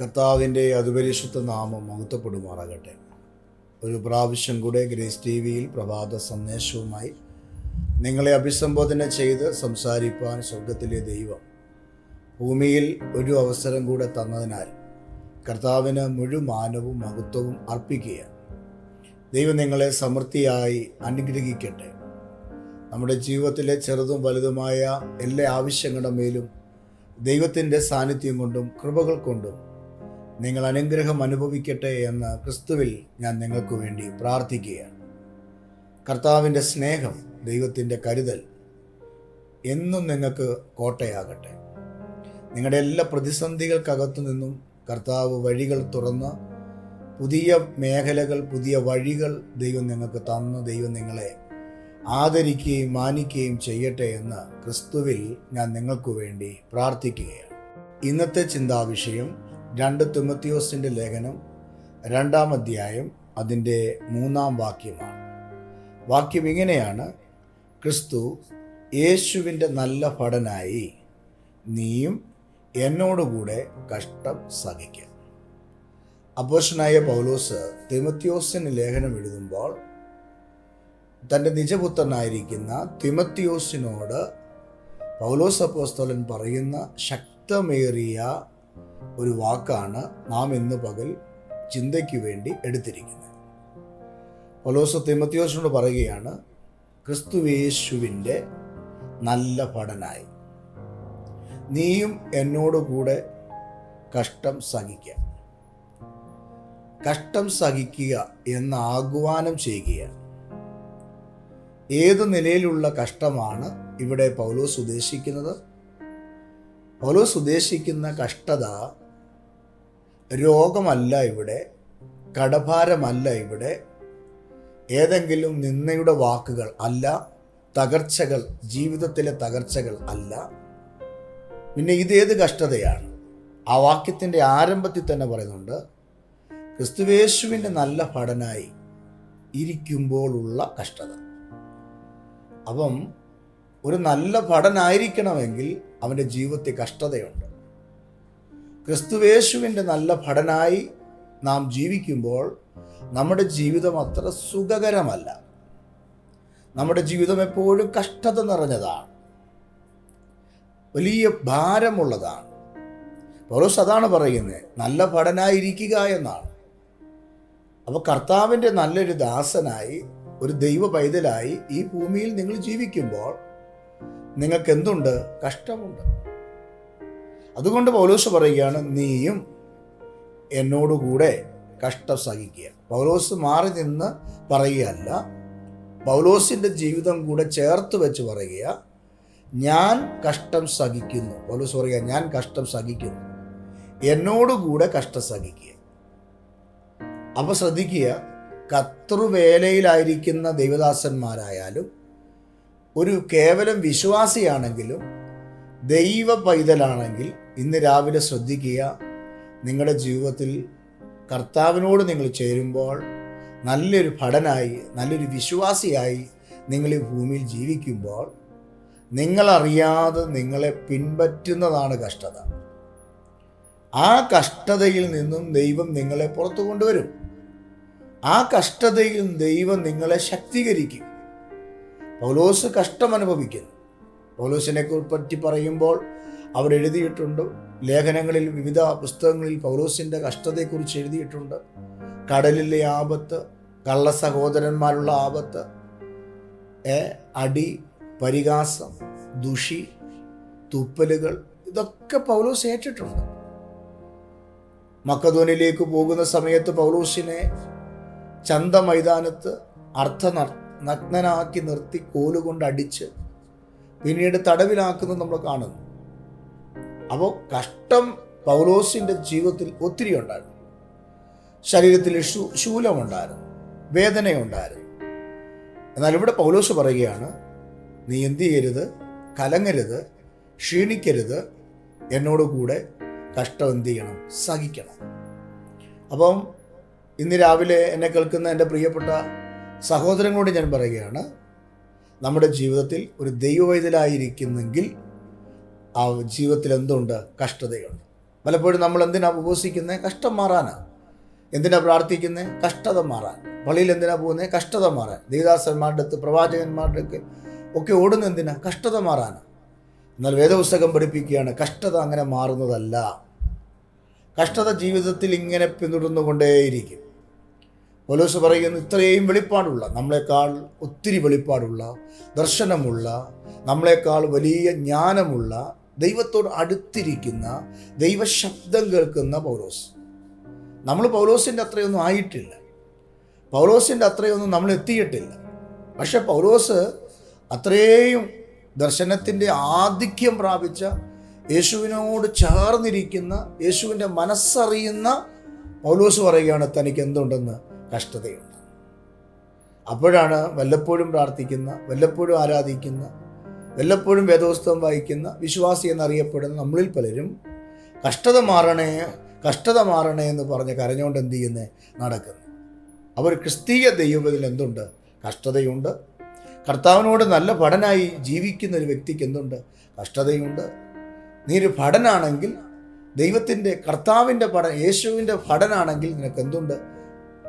കർത്താവിന്റെ അതുപരിശുദ്ധ നാമം മഹത്വപ്പെടുമാറാകട്ടെ. ഒരു പ്രാവശ്യം കൂടെ ഗ്രേസ് ടി വിയിൽ പ്രഭാത സന്ദേശവുമായി നിങ്ങളെ അഭിസംബോധന ചെയ്ത് സംസാരിപ്പാൻ സ്വർഗത്തിലെ ദൈവം ഭൂമിയിൽ ഒരു അവസരം കൂടെ തന്നതിനാൽ കർത്താവിന് മുഴുമാനവും മഹത്വവും അർപ്പിക്കുക ദൈവം നിങ്ങളെ സമൃദ്ധിയായി അനുഗ്രഹിക്കട്ടെ. നമ്മുടെ ജീവിതത്തിലെ ചെറുതും വലുതുമായ എല്ലാ ആവശ്യങ്ങളുടെ മേലും ദൈവത്തിന്റെ സാന്നിധ്യം കൊണ്ടും കൃപകൾ കൊണ്ടും നിങ്ങൾ അനുഗ്രഹം അനുഭവിക്കട്ടെ എന്ന് ക്രിസ്തുവിൽ ഞാൻ നിങ്ങൾക്ക് വേണ്ടി പ്രാർത്ഥിക്കുകയാണ്. കർത്താവിന്റെ സ്നേഹം ദൈവത്തിന്റെ കരുതൽ എന്നും നിങ്ങൾക്ക് കോട്ടയാകട്ടെ. നിങ്ങളുടെ എല്ലാ പ്രതിസന്ധികൾക്കകത്തു നിന്നും കർത്താവ് വഴികൾ തുറന്ന് പുതിയ മേഖലകൾ പുതിയ വഴികൾ ദൈവം നിങ്ങൾക്ക് തന്ന് ദൈവം നിങ്ങളെ ആദരിക്കുകയും മാനിക്കുകയും ചെയ്യട്ടെ എന്ന് ക്രിസ്തുവിൽ ഞാൻ നിങ്ങൾക്ക് വേണ്ടി പ്രാർത്ഥിക്കുകയാണ്. ഇന്നത്തെ ചിന്താവിഷയം രണ്ട് തിമത്തിയോസിന്റെ ലേഖനം രണ്ടാം അധ്യായം അതിന്റെ മൂന്നാം വാക്യമാണ്. വാക്യം ഇങ്ങനെയാണ്. ക്രിസ്തു യേശുവിന്റെ നല്ല ഭടനായി നീയും എന്നോടുകൂടെ കഷ്ടം സഹിക്കുക അപ്പോഷനായ പൗലോസ് തിമത്തിയോസിന് ലേഖനം എഴുതുമ്പോൾ തന്റെ നിജപുത്രനായിരിക്കുന്ന തിമത്തിയോസിനോട് പൗലോസ് അപ്പോസ്തോലൻ പറയുന്ന ശക്തമേറിയ ഒരു വാക്കാണ് നാം ഇന്ന് പകൽ ചിന്തയ്ക്ക് വേണ്ടി എടുത്തിരിക്കുന്നത്. പൗലോസ് തിമത്യോസിനോട് പറയുകയാണ് ക്രിസ്തുവേശുവിന്റെ നല്ല ഭടനായി നീയും എന്നോടുകൂടെ കഷ്ടം സഹിക്കുക. കഷ്ടം സഹിക്കുക എന്ന് ആഹ്വാനം ചെയ്യുകയാണ്. ഏത് നിലയിലുള്ള കഷ്ടമാണ് ഇവിടെ പൗലോസ് ഉദ്ദേശിക്കുന്നത്? പൗലോസ് ഉദ്ദേശിക്കുന്ന കഷ്ടത രോഗമല്ല ഇവിടെ കടഭാരമല്ല ഇവിടെ. ഏതെങ്കിലും നിന്നയുടെ വാക്കുകൾ അല്ല തകർച്ചകൾ ജീവിതത്തിലെ തകർച്ചകൾ അല്ല. പിന്നെ ഇതേത് കഷ്ടതയാണ്? ആ വാക്യത്തിന്റെ ആരംഭത്തിൽ തന്നെ പറയുന്നുണ്ട് ക്രിസ്തുവേശുവിന്റെ നല്ല ഭടനായി ഇരിക്കുമ്പോഴുള്ള കഷ്ടത. അപ്പം ഒരു നല്ല ഭടനായിരിക്കണമെങ്കിൽ അവന്റെ ജീവിതത്തിൽ കഷ്ടതയുണ്ട്. ക്രിസ്തുവേശുവിന്റെ നല്ല ഭടനായി നാം ജീവിക്കുമ്പോൾ നമ്മുടെ ജീവിതം അത്ര സുഖകരമല്ല. നമ്മുടെ ജീവിതം എപ്പോഴും കഷ്ടത നിറഞ്ഞതാണ്. വലിയ ഭാരമുള്ളതാണ്. പൗലോസ് അതാണ് പറയുന്നത് നല്ല ഭടനായിരിക്കുക എന്നാണ്. അപ്പോൾ കർത്താവിന്റെ നല്ലൊരു ദാസനായി ഒരു ദൈവ പൈതലായി ഈ ഭൂമിയിൽ നിങ്ങൾ ജീവിക്കുമ്പോൾ നിങ്ങൾക്ക് എന്തുണ്ട് കഷ്ടമുണ്ട്. അതുകൊണ്ട് പൗലോസ് പറയുകയാണ് നീയും എന്നോടുകൂടെ കഷ്ടം സഹിക്കുക. പൗലോസ് മാറി നിന്ന് പറയുകയല്ല പൗലോസിന്റെ ജീവിതം കൂടെ ചേർത്ത് വെച്ച് പറയുക ഞാൻ കഷ്ടം സഹിക്കുന്നു. പൗലോസ് പറയുക ഞാൻ കഷ്ടം സഹിക്കുന്നു. എന്നോടുകൂടെ കഷ്ടം സഹിക്കുക. അപ്പോൾ ശ്രദ്ധിക്കുക കത്രുവേലയിലായിരിക്കുന്ന ദൈവദാസന്മാരായാലും ഒരു കേവലം വിശ്വാസിയാണെങ്കിലും ദൈവ പൈതലാണെങ്കിൽ ഇന്ന് രാവിലെ ശ്രദ്ധിക്കുക. നിങ്ങളുടെ ജീവിതത്തിൽ കർത്താവിനോട് നിങ്ങൾ ചേരുമ്പോൾ നല്ലൊരു ഭടനായി നല്ലൊരു വിശ്വാസിയായി നിങ്ങൾ ഈ ഭൂമിയിൽ ജീവിക്കുമ്പോൾ നിങ്ങളറിയാതെ നിങ്ങളെ പിൻപറ്റുന്നതാണ് കഷ്ടത. ആ കഷ്ടതയിൽ നിന്നും ദൈവം നിങ്ങളെ പുറത്തു കൊണ്ടുവരും. ആ കഷ്ടതയിൽ ദൈവം നിങ്ങളെ ശക്തീകരിക്കും. പൗലോസ് കഷ്ടം അനുഭവിക്കുന്നു പൗലോസിനെ പറ്റി പറയുമ്പോൾ അവർ എഴുതിയിട്ടുണ്ട് ലേഖനങ്ങളിൽ വിവിധ പുസ്തകങ്ങളിൽ പൗലോസിന്റെ കഷ്ടതയെക്കുറിച്ച് എഴുതിയിട്ടുണ്ട്. കടലിലെ ആപത്ത് കള്ള സഹോദരന്മാരുള്ള ആപത്ത് അടി പരിഹാസം ദുഷി തുപ്പലുകൾ ഇതൊക്കെ പൗലോസ് ഏറ്റിട്ടുണ്ട്. മക്കധോനിലേക്ക് പോകുന്ന സമയത്ത് പൗലോസിനെ ചന്ത മൈതാനത്ത് അർത്ഥ നഗ്നനാക്കി നിർത്തി കോലുകൊണ്ട് അടിച്ച് പിന്നീട് തടവിലാക്കുന്നത് നമ്മൾ കാണുന്നു. അപ്പോൾ കഷ്ടം പൗലോസിന്റെ ജീവിതത്തിൽ ഒത്തിരി ഉണ്ടായിരുന്നു. ശരീരത്തിൽ ശൂ ശൂലമുണ്ടായിരുന്നു വേദനയുണ്ടായിരുന്നു. എന്നാൽ ഇവിടെ പൗലോസ് പറയുകയാണ് നീ എന്തു ചെയ്യരുത് കലങ്ങരുത്? ക്ഷീണിക്കരുത്? എന്നോട് കൂടെ കഷ്ടം എന്ത് ചെയ്യണം സഹിക്കണം. അപ്പം ഇന്ന് രാവിലെ എന്നെ കേൾക്കുന്ന എന്റെ പ്രിയപ്പെട്ട സഹോദരങ്ങളോട് ഞാൻ പറയുകയാണ് നമ്മുടെ ജീവിതത്തിൽ ഒരു ദൈവവൈതലായിരിക്കുന്നെങ്കിൽ ആ ജീവിതത്തിൽ എന്തുണ്ട്? കഷ്ടതയുണ്ട്. പലപ്പോഴും നമ്മൾ എന്തിനാണ് ഉപസിക്കുന്നത് കഷ്ടം മാറാനാണ് എന്തിനാണ് പ്രാർത്ഥിക്കുന്നത് കഷ്ടത മാറാൻ. പള്ളിയിൽ എന്തിനാണ് പോകുന്നത് കഷ്ടത മാറാൻ. ദേവദാസന്മാരുടെ അടുത്ത് പ്രവാചകന്മാരുടെ ഒക്കെ ഒക്കെ ഓടുന്ന എന്തിനാ? കഷ്ടത മാറാനാണ് എന്നാൽ വേദപുസ്തകം പഠിപ്പിക്കുകയാണ് കഷ്ടത അങ്ങനെ മാറുന്നതല്ല. കഷ്ടത ജീവിതത്തിൽ ഇങ്ങനെ പിന്തുടർന്നുകൊണ്ടേയിരിക്കും. പോലീസ് പറയുന്നു ഇത്രയും വെളിപ്പാടുള്ള നമ്മളെക്കാൾ ഒത്തിരി വെളിപ്പാടുള്ള ദർശനമുള്ള നമ്മളെക്കാൾ വലിയ ജ്ഞാനമുള്ള ദൈവത്തോട് അടുത്തിരിക്കുന്ന ദൈവശബ്ദം കേൾക്കുന്ന പൗലോസ്. നമ്മൾ പൗലോസിന്റെ അത്രയൊന്നും ആയിട്ടില്ല. പൗലോസിന്റെ അത്രയൊന്നും നമ്മൾ എത്തിയിട്ടില്ല. പക്ഷെ പൗലോസ് അത്രയും ദർശനത്തിന്റെ ആധിക്യം പ്രാപിച്ച യേശുവിനോട് ചേർന്നിരിക്കുന്ന യേശുവിന്റെ മനസ്സറിയുന്ന പൗലോസ് പറയുകയാണ് തനിക്ക് എന്തുണ്ടെന്ന്? കഷ്ടതയുണ്ട്. അപ്പോഴാണ് വല്ലപ്പോഴും പ്രാർത്ഥിക്കുന്ന വല്ലപ്പോഴും ആരാധിക്കുന്ന വല്ലപ്പോഴും വേദോസ്തവം വായിക്കുന്ന വിശ്വാസി എന്നറിയപ്പെടുന്ന നമ്മളിൽ പലരും കഷ്ടത മാറണേ കഷ്ടത മാറണേ എന്ന് പറഞ്ഞ് കരഞ്ഞുകൊണ്ട് എന്ത് ചെയ്യുന്നത് നടക്കുന്നു. അവർ ക്രിസ്തീയ ദൈവത്തിൽ എന്തുണ്ട്? കഷ്ടതയുണ്ട്. കർത്താവിനോട് നല്ല ഭടനായി ജീവിക്കുന്ന ഒരു വ്യക്തിക്ക് എന്തുണ്ട്? കഷ്ടതയുണ്ട്. നീ ഒരു ഭടനാണെങ്കിൽ ദൈവത്തിന്റെ കർത്താവിന്റെ ഭടൻ യേശുവിന്റെ ഭടനാണെങ്കിൽ നിനക്ക് എന്തുണ്ട്?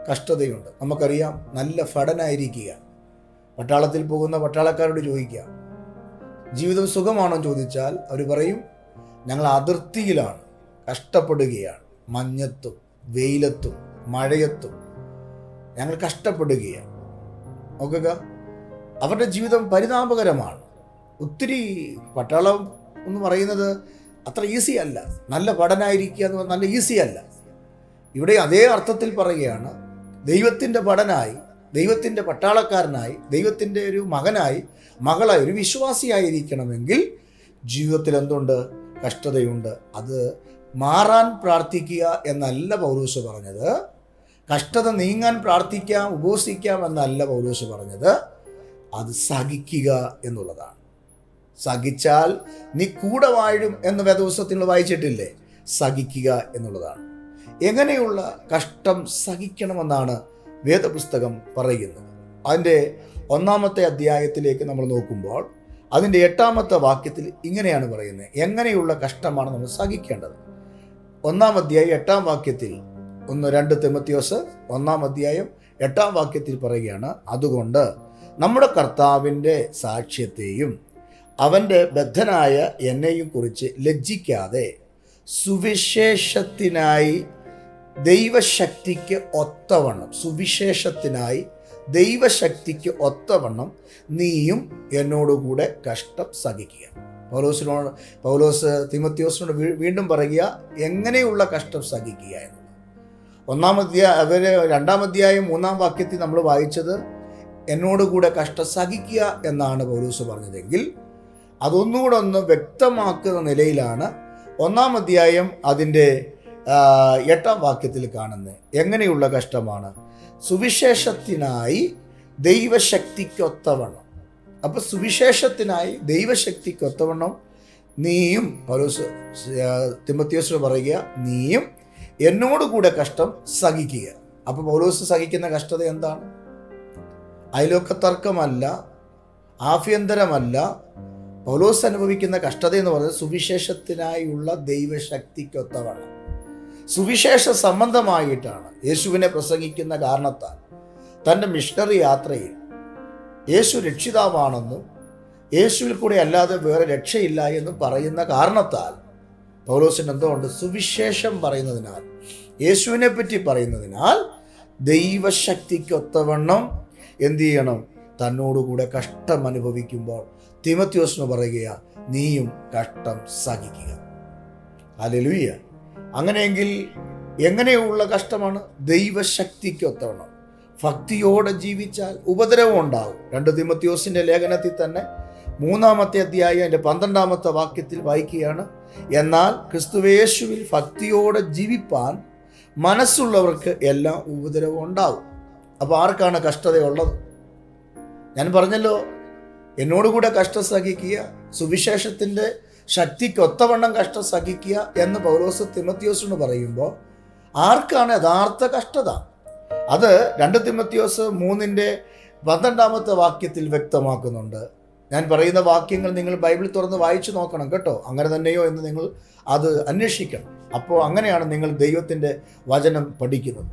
കഷ്ടതയുണ്ട്. നമുക്കറിയാം നല്ല ഭടനായിരിക്കുക പട്ടാളത്തിൽ പോകുന്ന പട്ടാളക്കാരോട് ചോദിക്കുക ജീവിതം സുഖമാണോ ചോദിച്ചാൽ അവർ പറയും ഞങ്ങൾ അതിർത്തിയിലാണ്. കഷ്ടപ്പെടുകയാണ്. മഞ്ഞത്തും വെയിലത്തും മഴയത്തും. ഞങ്ങൾ കഷ്ടപ്പെടുകയാണ്. നോക്കുക. അവരുടെ ജീവിതം പരിതാപകരമാണ്. ഒത്തിരി പട്ടാളം എന്ന് പറയുന്നത് അത്ര ഈസി അല്ല. നല്ല പഠനമായിരിക്കുക എന്ന് പറഞ്ഞാൽ നല്ല ഈസി അല്ല. ഇവിടെ അതേ അർത്ഥത്തിൽ പറയുകയാണ് ദൈവത്തിന്റെ പടനായി ദൈവത്തിന്റെ പട്ടാളക്കാരനായി ദൈവത്തിന്റെ ഒരു മകനായി മകളായി ഒരു വിശ്വാസിയായിരിക്കണമെങ്കിൽ ജീവിതത്തിൽ എന്തുണ്ട്? കഷ്ടതയുണ്ട്. അത് മാറാൻ പ്രാർത്ഥിക്കുക എന്നല്ല പൗരൂസ് പറഞ്ഞത്. കഷ്ടത നീങ്ങാൻ പ്രാർത്ഥിക്കാം ഉപവസിക്കാം എന്നല്ല പൗരൂസ് പറഞ്ഞത്. അത് സഹിക്കുക എന്നുള്ളതാണ്. സഹിച്ചാൽ നീ കൂടെ വാഴും എന്ന് വേദപുസ്തകത്തിൽ വായിച്ചിട്ടില്ലേ? സഹിക്കുക എന്നുള്ളതാണ്. എങ്ങനെയുള്ള കഷ്ടം സഹിക്കണമെന്നാണ് വേദപുസ്തകം പറയുന്നത്. അതിന്റെ ഒന്നാമത്തെ അധ്യായത്തിലേക്ക് നമ്മൾ നോക്കുമ്പോൾ അതിന്റെ എട്ടാമത്തെ വാക്യത്തിൽ ഇങ്ങനെയാണ് പറയുന്നത്. എങ്ങനെയുള്ള കഷ്ടമാണ് നമ്മൾ സഹിക്കേണ്ടത്? ഒന്നാം അധ്യായം എട്ടാം വാക്യത്തിൽ ഒന്ന് രണ്ട് തെമത്യോസ് ഒന്നാം അധ്യായം എട്ടാം വാക്യത്തിൽ പറയുകയാണ് അതുകൊണ്ട് നമ്മുടെ കർത്താവിന്റെ സാക്ഷ്യത്തെയും അവന്റെ ബദ്ധനായ എന്നെയും കുറിച്ച് ലജ്ജിക്കാതെ സുവിശേഷത്തിനായി ദൈവശക്തിക്ക് ഒത്തവണ്ണം സുവിശേഷത്തിനായി ദൈവശക്തിക്ക് ഒത്തവണ്ണം നീയും എന്നോടുകൂടെ കഷ്ടം സഹിക്കുക. പൗലോസിനോട് പൗലോസ് തിമത്യോസിനോട് വീണ്ടും പറയുക എങ്ങനെയുള്ള കഷ്ടം സഹിക്കുക എന്നുള്ളത് ഒന്നാമധ്യായ അവർ രണ്ടാമധ്യായം മൂന്നാം വാക്യത്തിൽ നമ്മൾ വായിച്ചത് എന്നോടുകൂടെ കഷ്ടം സഹിക്കുക എന്നാണ് പൗലോസ് പറഞ്ഞതെങ്കിൽ അതൊന്നുകൂടെ ഒന്ന് വ്യക്തമാക്കുന്ന നിലയിലാണ് ഒന്നാം അധ്യായം അതിന്റെ എട്ടാം വാക്യത്തിൽ കാണുന്നത് എങ്ങനെയുള്ള കഷ്ടമാണ്? സുവിശേഷത്തിനായി ദൈവശക്തിക്കൊത്തവണ്ണം. അപ്പോൾ സുവിശേഷത്തിനായി ദൈവശക്തിക്കൊത്തവണ്ണം നീയും പൗലോസ് തിമത്യോസിനോട് പറയുക നീയും എന്നോടുകൂടെ കഷ്ടം സഹിക്കുക. അപ്പോൾ പൗലോസ് സഹിക്കുന്ന കഷ്ടത എന്താണ്? അയലോക്ക തർക്കമല്ല ആഭ്യന്തരമല്ല പൗലോസ് അനുഭവിക്കുന്ന കഷ്ടത എന്ന് പറയുന്നത് സുവിശേഷത്തിനായുള്ള ദൈവശക്തിക്കൊത്തവണ്ണം. സുവിശേഷ സംബന്ധമായിട്ടാണ് യേശുവിനെ പ്രസംഗിക്കുന്ന കാരണത്താൽ തന്റെ മിഷണറി യാത്രയിൽ യേശു രക്ഷിതാവാണെന്നും യേശുവിൽ കൂടെ അല്ലാതെ വേറെ രക്ഷയില്ല എന്നും പറയുന്ന കാരണത്താൽ പൗലോസിന് എന്തുകൊണ്ട് സുവിശേഷം പറയുന്നതിനാൽ യേശുവിനെ പറ്റി പറയുന്നതിനാൽ ദൈവശക്തിക്കൊത്തവണ്ണം എന്ത് ചെയ്യണം? തന്നോടുകൂടെ കഷ്ടം അനുഭവിക്കുമ്പോൾ തിമത്യോസിന് പറയുക നീയും കഷ്ടം സഹിക്കുക. അലലുയ്യ അങ്ങനെയെങ്കിൽ എങ്ങനെയുള്ള കഷ്ടമാണ്? ദൈവശക്തിക്കൊത്തവണ്ണം ഭക്തിയോടെ ജീവിച്ചാൽ ഉപദ്രവം ഉണ്ടാവും. രണ്ട് തിമത്യോസിന്റെ ലേഖനത്തിൽ തന്നെ മൂന്നാമത്തെ അധ്യായം എന്റെ പന്ത്രണ്ടാമത്തെ വാക്യത്തിൽ വായിക്കുകയാണ്. എന്നാൽ ക്രിസ്തുവേശുവിൽ ഭക്തിയോടെ ജീവിപ്പാൻ മനസ്സുള്ളവർക്ക് എല്ലാം ഉപദ്രവം ഉണ്ടാവും. അപ്പോൾ ആർക്കാണ് കഷ്ടതയുള്ളത്? ഞാൻ പറഞ്ഞല്ലോ എന്നോടുകൂടെ കഷ്ടം സഹിക്കുക സുവിശേഷത്തിന്റെ ശക്തിക്കൊത്തവണ്ണം കഷ്ടം സഹിക്കുക എന്ന് പൗലോസ് തിമത്യോസിനോട് പറയുമ്പോൾ ആർക്കാണ് യഥാർത്ഥ കഷ്ടത? അത് രണ്ട് തിമത്യോസ് മൂന്നിന്റെ പന്ത്രണ്ടാമത്തെ വാക്യത്തിൽ വ്യക്തമാക്കുന്നുണ്ട്. ഞാൻ പറയുന്ന വാക്യങ്ങൾ നിങ്ങൾ ബൈബിൾ തുറന്ന് വായിച്ചു നോക്കണം കേട്ടോ. അങ്ങനെ തന്നെയോ എന്ന് നിങ്ങൾ അത് അന്വേഷിക്കണം. അപ്പോൾ അങ്ങനെയാണ് നിങ്ങൾ ദൈവത്തിന്റെ വചനം പഠിക്കുന്നത്.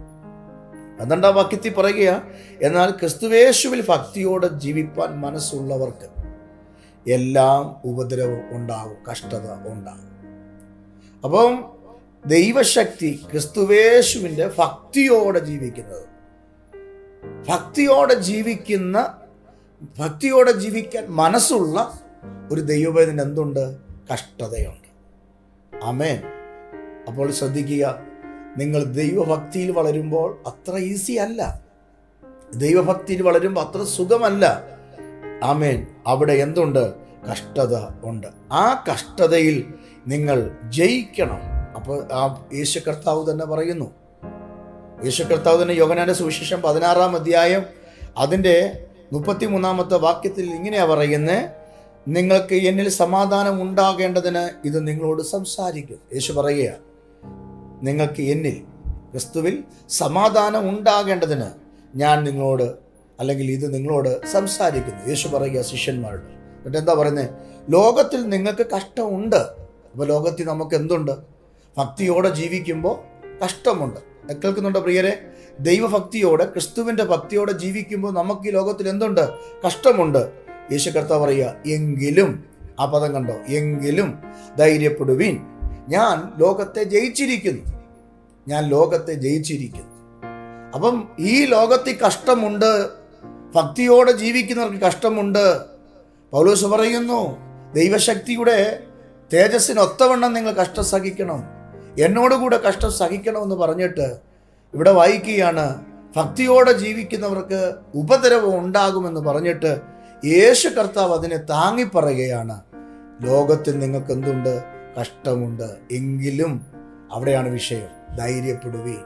പന്ത്രണ്ടാം വാക്യത്തിൽ പറയുക എന്നാൽ ക്രിസ്തുവേശുവിൽ ഭക്തിയോടെ ജീവിപ്പാൻ മനസ്സുള്ളവർക്ക് എല്ലാം ഉപദ്രവം ഉണ്ടാകും കഷ്ടത ഉണ്ടാകും അപ്പം ദൈവശക്തി ക്രിസ്തുവേശുവിന്റെ ഭക്തിയോടെ ജീവിക്കുന്നത്. ഭക്തിയോടെ ജീവിക്കുന്ന ഭക്തിയോടെ ജീവിക്കാൻ മനസ്സുള്ള ഒരു ദൈവവേദന എന്തുണ്ട്? കഷ്ടതയുണ്ട്. അമേൻ അപ്പോൾ ശ്രദ്ധിക്കുക നിങ്ങൾ ദൈവഭക്തിയിൽ വളരുമ്പോൾ അത്ര ഈസി അല്ല. ദൈവഭക്തിയിൽ വളരുമ്പോൾ അത്ര സുഖമല്ല. ആമേൻ. അവിടെ എന്തുണ്ട്? കഷ്ടത ഉണ്ട്. ആ കഷ്ടതയിൽ നിങ്ങൾ ജയിക്കണം. അപ്പോൾ ആ യേശു കർത്താവ് തന്നെ പറയുന്നു. യേശു കർത്താവ് തന്നെ യോഗനാന്റെ സുവിശേഷം പതിനാറാം അധ്യായം അതിന്റെ മുപ്പത്തി മൂന്നാമത്തെ വാക്യത്തിൽ ഇങ്ങനെയാണ് പറയുന്നത് നിങ്ങൾക്ക് എന്നിൽ സമാധാനം ഉണ്ടാകേണ്ടതിന് ഇത് നിങ്ങളോട് സംസാരിക്കും. യേശു പറയുക നിങ്ങൾക്ക് എന്നിൽ ക്രിസ്തുവിൽ സമാധാനം ഉണ്ടാകേണ്ടതിന് ഞാൻ നിങ്ങളോട് അല്ലെങ്കിൽ ഇത് നിങ്ങളോട് സംസാരിക്കുന്നു. യേശു പറയുക ശിഷ്യന്മാരോട്. എന്നിട്ട് എന്താ പറയുന്നത് ലോകത്തിൽ നിങ്ങൾക്ക് കഷ്ടമുണ്ട്. അപ്പോൾ ലോകത്തിൽ നമുക്ക് എന്തുണ്ട്? ഭക്തിയോടെ ജീവിക്കുമ്പോൾ കഷ്ടമുണ്ട്. കേൾക്കുന്നുണ്ടോ പ്രിയരെ? ദൈവഭക്തിയോടെ ക്രിസ്തുവിന്റെ ഭക്തിയോടെ ജീവിക്കുമ്പോൾ നമുക്ക് ഈ ലോകത്തിൽ എന്തുണ്ട്? കഷ്ടമുണ്ട്. യേശു കർത്താവ് പറയുക എങ്കിലും ആ പദം കണ്ടോ? എങ്കിലും ധൈര്യപ്പെടുവീൻ. ഞാൻ ലോകത്തെ ജയിച്ചിരിക്കുന്നു. ഞാൻ ലോകത്തെ ജയിച്ചിരിക്കുന്നു. അപ്പം ഈ ലോകത്തിൽ കഷ്ടമുണ്ട് ഭക്തിയോടെ ജീവിക്കുന്നവർക്ക് കഷ്ടമുണ്ട്. പൗലോസ് പറയുന്നു ദൈവശക്തിയുടെ തേജസ്സിന് ഒത്തവണ്ണം നിങ്ങൾ കഷ്ടം സഹിക്കണം. എന്നോടുകൂടെ കഷ്ടം സഹിക്കണമെന്ന് പറഞ്ഞിട്ട് ഇവിടെ വായിക്കുകയാണ്. ഭക്തിയോടെ ജീവിക്കുന്നവർക്ക് ഉപദ്രവം ഉണ്ടാകുമെന്ന് പറഞ്ഞിട്ട് യേശു കർത്താവ് അതിനെ താങ്ങി പറയുകയാണ് ലോകത്തിൽ നിങ്ങൾക്ക് എന്തുണ്ട്? കഷ്ടമുണ്ട്. എങ്കിലും അവിടെയാണ് വിഷയം. ധൈര്യപ്പെടുവി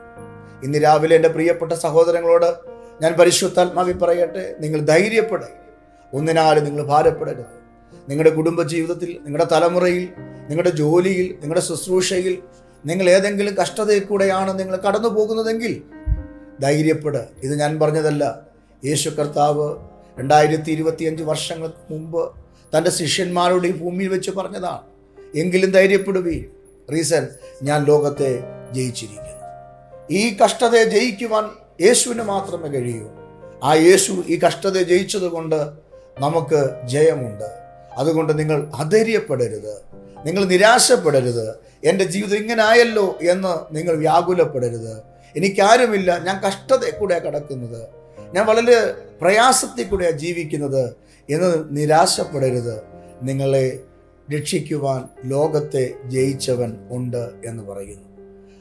ഇന്ന് രാവിലെ എന്റെ പ്രിയപ്പെട്ട സഹോദരങ്ങളോട് ഞാൻ പരിശുദ്ധാത്മാവി പറയട്ടെ നിങ്ങൾ ധൈര്യപ്പെടുക ഒന്നിനാലും നിങ്ങൾ ഭാരപ്പെടരുത്. നിങ്ങളുടെ കുടുംബ ജീവിതത്തിൽ നിങ്ങളുടെ തലമുറയിൽ നിങ്ങളുടെ ജോലിയിൽ നിങ്ങളുടെ ശുശ്രൂഷയിൽ നിങ്ങൾ ഏതെങ്കിലും കഷ്ടതയിൽ കൂടെയാണ് നിങ്ങൾ കടന്നു പോകുന്നതെങ്കിൽ ധൈര്യപ്പെടുക ഇത് ഞാൻ പറഞ്ഞതല്ല. യേശു കർത്താവ് രണ്ടായിരത്തി ഇരുപത്തിയഞ്ച് വർഷങ്ങൾക്ക് മുമ്പ് തന്റെ ശിഷ്യന്മാരോട് ഈ ഭൂമിയിൽ വെച്ച് പറഞ്ഞതാണ്. എങ്കിലും ധൈര്യപ്പെടുവീൻ. റീസൺ ഞാൻ ലോകത്തെ ജയിച്ചിരിക്കുന്നു. ഈ കഷ്ടതയെ ജയിക്കുവാൻ യേശുവിന് മാത്രമേ കഴിയൂ. ആ യേശു ഈ കഷ്ടത ജയിച്ചതുകൊണ്ട് നമുക്ക് ജയമുണ്ട്. അതുകൊണ്ട് നിങ്ങൾ അധൈര്യപ്പെടരുത്. നിങ്ങൾ നിരാശപ്പെടരുത്. എന്റെ ജീവിതം ഇങ്ങനെ ആയല്ലോ എന്ന് നിങ്ങൾ വ്യാകുലപ്പെടരുത്. എനിക്കാരുമില്ല. ഞാൻ കഷ്ടതയിൽ കൂടെ കടക്കുന്നത്. ഞാൻ വളരെ പ്രയാസത്തിൽ കൂടെ ജീവിക്കുന്നത് എന്ന് നിരാശപ്പെടരുത്. നിങ്ങളെ രക്ഷിക്കുവാൻ ലോകത്തെ ജയിച്ചവൻ ഉണ്ട് എന്ന് പറയുന്നു.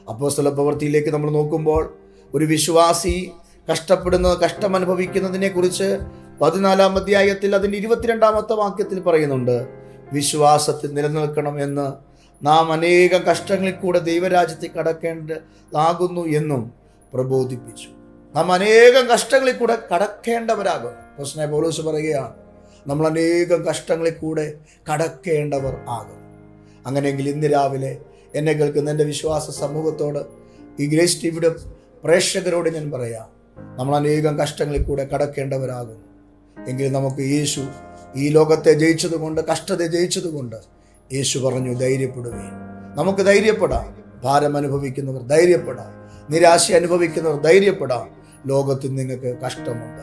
അപ്പോൾ സ്ഥല പ്രവൃത്തിയിലേക്ക് നമ്മൾ നോക്കുമ്പോൾ ഒരു വിശ്വാസി കഷ്ടപ്പെടുന്ന കഷ്ടം അനുഭവിക്കുന്നതിനെ കുറിച്ച് പതിനാലാം അധ്യായത്തിൽ അതിന്റെ ഇരുപത്തിരണ്ടാമത്തെ വാക്യത്തിൽ പറയുന്നുണ്ട് വിശ്വാസത്തിൽ നിലനിൽക്കണം എന്ന്. നാം അനേകം കഷ്ടങ്ങളിൽ കൂടെ ദൈവരാജ്യത്തിൽ കടക്കേണ്ടതാകുന്നു എന്നും പ്രബോധിപ്പിച്ചു. നാം അനേകം കഷ്ടങ്ങളിൽ കൂടെ കടക്കേണ്ടവരാകും പ്രശ്ന പോലീസ് പറയുകയാണ് നമ്മൾ അനേകം കഷ്ടങ്ങളിൽ കൂടെ കടക്കേണ്ടവർ ആകും അങ്ങനെയെങ്കിൽ ഇന്ന് രാവിലെ എന്നെ കേൾക്കുന്ന എന്റെ വിശ്വാസ സമൂഹത്തോട് ഈ ഗ്രേസ് ടിവിയുടെ പ്രേക്ഷകരോട് ഞാൻ പറയാം നമ്മൾ അനേകം കഷ്ടങ്ങളിൽ കൂടെ കടക്കേണ്ടവരാകും എങ്കിൽ നമുക്ക് യേശു ഈ ലോകത്തെ ജയിച്ചതുകൊണ്ട് കഷ്ടത്തെ ജയിച്ചതുകൊണ്ട് യേശു പറഞ്ഞു ധൈര്യപ്പെടുകയും നമുക്ക് ധൈര്യപ്പെടാം. ഭാരം അനുഭവിക്കുന്നവർ ധൈര്യപ്പെടാം. നിരാശ അനുഭവിക്കുന്നവർ ധൈര്യപ്പെടാം. ലോകത്തിൽ നിങ്ങൾക്ക് കഷ്ടമുണ്ട്.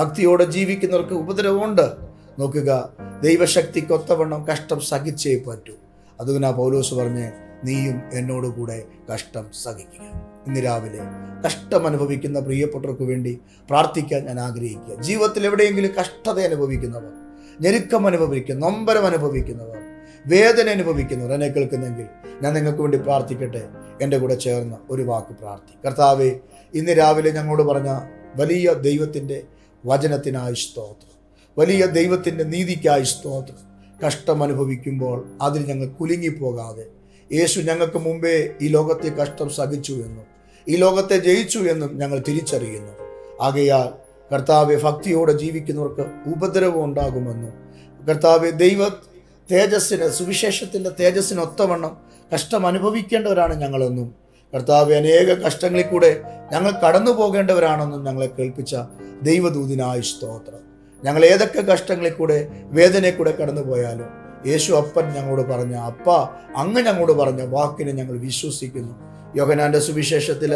ഭക്തിയോടെ ജീവിക്കുന്നവർക്ക് ഉപദ്രവമുണ്ട്. നോക്കുക ദൈവശക്തിക്കൊത്തവണ്ണം കഷ്ടം സഹിച്ചേ പറ്റൂ. അതുകൊണ്ട് പൗലോസ് പറഞ്ഞ് നീയും എന്നോട് കൂടെ കഷ്ടം സഹിക്കുക. ഇന്ന് രാവിലെ കഷ്ടം അനുഭവിക്കുന്ന പ്രിയപ്പെട്ടവർക്ക് വേണ്ടി പ്രാർത്ഥിക്കാൻ ഞാൻ ആഗ്രഹിക്കുക. ജീവിതത്തിൽ എവിടെയെങ്കിലും കഷ്ടത അനുഭവിക്കുന്നവർ ഞെരുക്കം അനുഭവിക്കുന്ന നൊമ്പരം അനുഭവിക്കുന്നവർ വേദന അനുഭവിക്കുന്നവർ എന്നെ കേൾക്കുന്നെങ്കിൽ ഞാൻ നിങ്ങൾക്ക് വേണ്ടി പ്രാർത്ഥിക്കട്ടെ. എന്റെ കൂടെ ചേർന്ന് ഒരു വാക്ക് പ്രാർത്ഥി കർത്താവെ ഇന്ന് രാവിലെ ഞങ്ങളോട് പറഞ്ഞ വലിയ ദൈവത്തിന്റെ വചനത്തിനായി സ്തോത്രം. വലിയ ദൈവത്തിന്റെ നീതിക്കായി സ്തോത്രം. കഷ്ടം അനുഭവിക്കുമ്പോൾ അതിൽ ഞങ്ങൾ കുലുങ്ങിപ്പോകാതെ യേശു ഞങ്ങൾക്ക് മുമ്പേ ഈ ലോകത്തെ കഷ്ടം സഹിച്ചു എന്നും ഈ ലോകത്തെ ജയിച്ചു എന്നും ഞങ്ങൾ തിരിച്ചറിയുന്നു. ആകയാൽ കർത്താവെ ഭക്തിയോടെ ജീവിക്കുന്നവർക്ക് ഉപദ്രവം ഉണ്ടാകുമെന്നും കർത്താവെ ദൈവ തേജസ്സിന് സുവിശേഷത്തിന്റെ തേജസ്സിന് ഒത്തവണ്ണം കഷ്ടം അനുഭവിക്കേണ്ടവരാണ് ഞങ്ങളെന്നും കർത്താവ് അനേക കഷ്ടങ്ങളിൽ കൂടെ ഞങ്ങൾ കടന്നു പോകേണ്ടവരാണെന്നും ഞങ്ങളെ കേൾപ്പിച്ച ദൈവദൂതിനായ സ്തോത്രം. ഞങ്ങൾ ഏതൊക്കെ കഷ്ടങ്ങളിൽ കൂടെ വേദനയിൽ കൂടെ കടന്നു പോയാലും യേശു അപ്പൻ ഞങ്ങളോട് പറഞ്ഞ അപ്പ അങ്ങ് ഞങ്ങളോട് പറഞ്ഞ വാക്കിനെ ഞങ്ങൾ വിശ്വസിക്കുന്നു. യോഹനാന്റെ സുവിശേഷത്തിൽ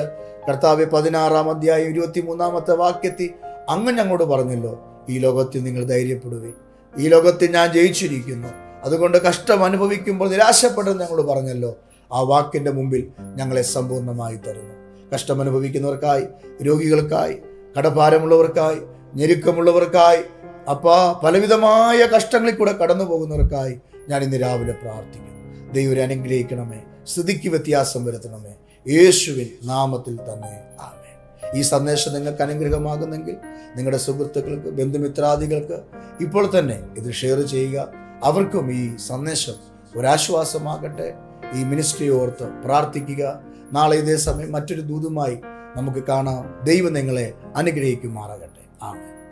കർത്താവ് പതിനാറാം അധ്യായം ഇരുപത്തി മൂന്നാമത്തെ വാക്യത്തിൽ അങ്ങ് ഞങ്ങളോട് പറഞ്ഞല്ലോ ഈ ലോകത്തിൽ നിങ്ങൾ ധൈര്യപ്പെടുവേ ഈ ലോകത്തിൽ ഞാൻ ജയിച്ചിരിക്കുന്നു. അതുകൊണ്ട് കഷ്ടം അനുഭവിക്കുമ്പോൾ നിരാശപ്പെടുന്ന ഞങ്ങളോട് പറഞ്ഞല്ലോ. ആ വാക്കിന്റെ മുമ്പിൽ ഞങ്ങളെ സമ്പൂർണമായി തരുന്നു. കഷ്ടം അനുഭവിക്കുന്നവർക്കായി രോഗികൾക്കായി കടഭാരമുള്ളവർക്കായി ഞെരുക്കമുള്ളവർക്കായി അപ്പ പലവിധമായ കഷ്ടങ്ങളിൽ കൂടെ കടന്നു പോകുന്നവർക്കായി ഞാൻ ഇന്ന് രാവിലെ പ്രാർത്ഥിക്കുന്നു. ദൈവരെ അനുഗ്രഹിക്കണമേ. സ്ഥിതിക്ക് വ്യത്യാസം വരുത്തണമേ. യേശുവിൻ നാമത്തിൽ തന്നെ ആമേ ഈ സന്ദേശം നിങ്ങൾക്ക് അനുഗ്രഹമാകുന്നെങ്കിൽ നിങ്ങളുടെ സുഹൃത്തുക്കൾക്ക് ബന്ധുമിത്രാദികൾക്ക് ഇപ്പോൾ തന്നെ ഇത് ഷെയർ ചെയ്യുക. അവർക്കും ഈ സന്ദേശം ഒരാശ്വാസമാകട്ടെ. ഈ മിനിസ്ട്രി ഓർത്ത് പ്രാർത്ഥിക്കുക. നാളെ ഇതേ സമയം മറ്റൊരു ദൂതുമായി നമുക്ക് കാണാം. ദൈവം നിങ്ങളെ അനുഗ്രഹിക്കുമാറാകട്ടെ. ആമേ